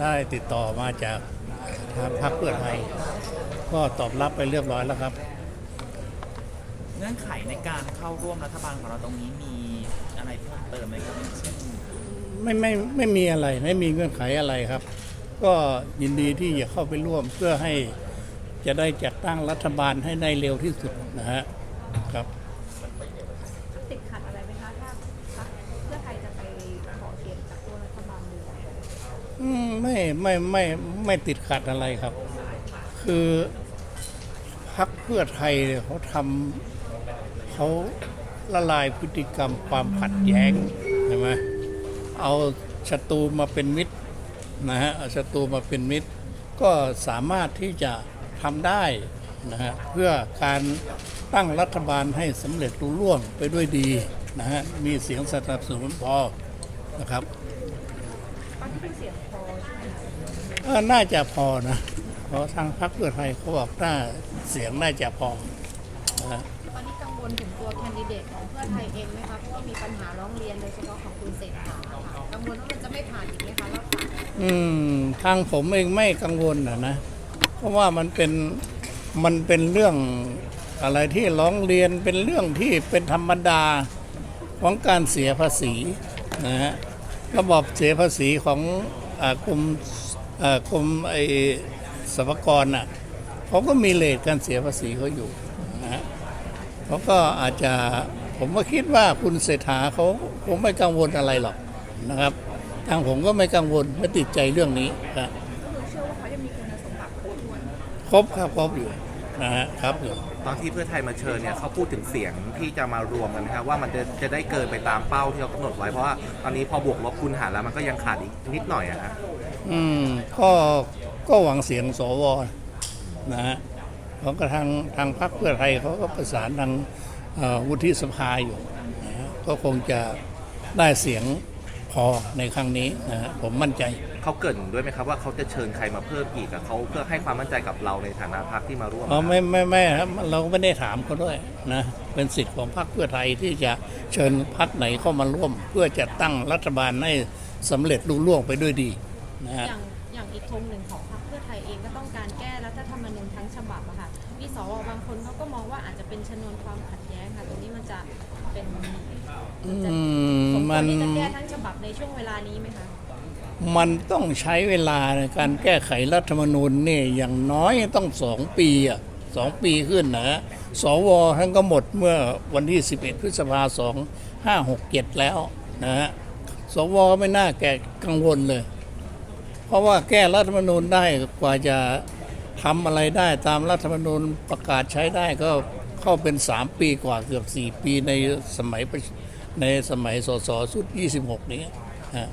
ได้ติดต่อมาจากทางพรรคเพื่อไทย ก็ตอบรับไปเรียบร้อยแล้วครับ เงื่อนไขในการเข้าร่วมรัฐบาลของเราตรงนี้มีอะไรเพิ่มเติมไหมครับอย่างเช่นไม่ไม่ไม่มีอะไรไม่มีเงื่อนไขอะไรครับ ก็ยินดีที่จะเข้าไปร่วมเพื่อให้จะได้จัดตั้งรัฐบาลให้ได้เร็วที่สุดนะฮะครับ ติดขัดอะไรไหมคะ ถ้าพรรคเพื่อไทยจะไปขอเสียงจากตัวรัฐบาลเลย อืม ไม่ไม่ไม่ไม่ติดขัดอะไรครับ คือพรรคเพื่อไทยเนี่ยเขาทำเขาละลายพฤติกรรมความขัดแย้งใช่ไหมเอาศัตรูมาเป็นมิตรนะฮะเอาศัตรูมาเป็นมิตร ก็สามารถที่จะทำได้นะฮะเพื่อการตั้งรัฐบาลให้สำเร็จรุ่ร่วงไปด้วยดีนะฮะมีเสียงสนับสนุนพอนะครับ ตอนที่เป็นเสียงพอใช่ไหมคะเออน่าจะพอนะเพราะทางพรรคเพื่อไทยเขาบอกน่าเสียงน่าจะพอนะฮะ ตอนนี้กังวลถึงตัวแคนดิเดตของเพื่อไทยเองไหมคะ เพราะว่ามีปัญหาร้องเรียนโดยเฉพาะของคุณเศรษฐาค่ะกังวลว่ามันจะไม่ผ่านอีกไหมคะรอบสามอืมทางผมเองไม่กังวลนะนะ เพราะว่ามันเป็นมันเป็นเรื่องอะไรที่ร้องเรียนเป็นเรื่องที่เป็นธรรมดาของการเสียภาษีนะฮะ ระบบเสียภาษีของอากรมอ่ากรมไอ้สรรพากรน่ะเขาก็มีเลทการเสียภาษีเขาอยู่นะฮะเขาก็อาจจะผมก็คิดว่าคุณเศรษฐาเขาคงไม่กังวลอะไรหรอกนะครับ ทางผมก็ไม่กังวลไม่ติดใจเรื่องนี้ครับก็คือเชื่อว่าเขายังมีคุณสมบัติครบถ้วนครบครับครบอยู่ นะฮะครับอยู่ตอนที่เพื่อไทยมาเชิญเนี่ยเขาพูดถึงเสียงที่จะมารวมกันนะครับว่ามันจะจะได้เกินไปตามเป้าที่เรากำหนดไว้เพราะว่าตอนนี้พอบวกลบคูณหารแล้วมันก็ยังขาดอีกนิดหน่อยอะฮะอืมก็ก็หวังเสียงสวนะฮะเพราะกระทางทางพรรคเพื่อไทยเขาก็ประสานทางเอ่อวุฒิสภาอยู่นะฮะก็คงจะได้เสียง พอในครั้งนี้นะฮะผมมั่นใจ เขาเกรินด้วยไหมครับว่าเขาจะเชิญใครมาเพิ่มอีกอะเขาเพื่อให้ความมั่นใจกับเราในฐานะพรรคที่มาร่วมอ๋อไม่ไม่ไม่ครับเราก็ไม่ได้ถามเขาด้วยนะเป็นสิทธิ์ของพรรคเพื่อไทยที่จะเชิญพรรคไหนเข้ามาร่วม เพื่อจะตั้งรัฐบาลให้สำเร็จลุล่วงไปด้วยดีนะฮะอย่างอย่างอีกธงหนึ่งของพรรคเพื่อไทยเองก็ต้องการแก้รัฐธรรมนูญทั้งฉบับอะค่ะมีสวบางคนเขาก็มองว่าอาจจะเป็นชนวนความขัดแย้งค่ะตรงนี้มันจะเป็นอืจะมสมควมัรนที่จะแก้ทั้งฉบับใน ช่วงเวลานี้ไหมคะ มันต้องใช้เวลาในการแก้ไขรัฐธรรมนูญเนี่ยอย่างน้อยต้องสองปีอะสองปีขึ้นนะฮะสวท่านก็หมดเมื่อวันที่ 11 พฤษภาสองห้าหกเจ็ดแล้วนะฮะสวไม่น่าแก่กังวลเลย เพราะว่าแก้รัฐธรรมนูญได้กว่าจะทำอะไรได้ตามรัฐธรรมนูญประกาศใช้ได้ก็เข้าเป็น 3 ปีกว่าเกือบ 4 ปีในสมัยประ ในสมัยสสสุด 26 นี้ฮะ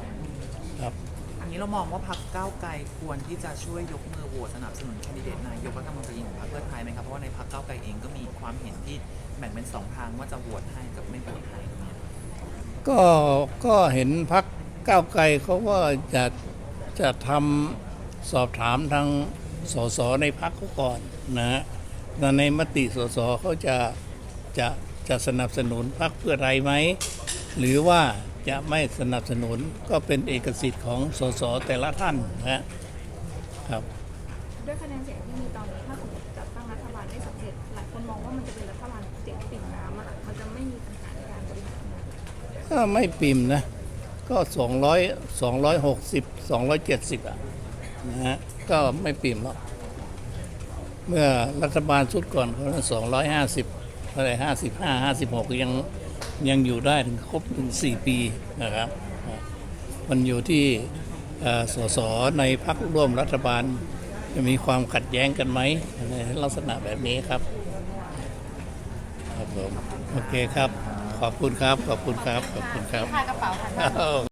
ครับอันนี้เรามองว่าพรรคก้าวไกลควรที่จะช่วยยกมือโหวตสนับสนุนแคนดิเดตนายกรัฐมนตรีของพรรคเพื่อไทยไหมครับเพราะว่าในพรรคก้าวไกลเองก็มีความเห็นที่แบ่งเป็นสองทางว่าจะโหวตให้กับไม่โหวตให้เนี่ยก็ก็เห็นพักก้าวไกลเขาก็จะจะทำสอบถามทางสสในพักเขาก่อนนะฮะแต่ในมติสสเขาจะจะ จะสนับสนุนพักเพื่อไทยไหม หรือว่าจะไม่สนับสนุนก็เป็นเอกสิทธิ์ของสสแต่ละท่านนะฮะครับด้วยคะแนนเสียงที่มีตอนนี้ถ้าสมมติจัดตั้งรัฐบาลได้สำเร็จหลายคนมองว่ามันจะเป็นรัฐบาลเสียงปิ่มน้ำอะค่ะมันจะไม่มีปัญหาในการบริหารงานก็ไม่ปิ่มนะ ก็ 200 260 270อะนะฮะก็ไม่ปิ่มหรอกเมื่อรัฐบาลชุดก่อนเขา250อะไร55 56ยังยังอยู่ได้ถึงครบถึง4ปีนะครับ มันอยู่ที่สสในพักร่วมรัฐบาล จะมีความขัดแย้งกันไหมในลักษณะแบบนี้ครับ ครับผมโอเคครับ ขอบคุณครับ ขอบคุณครับ ขอบคุณครับกระเป๋าค่ะ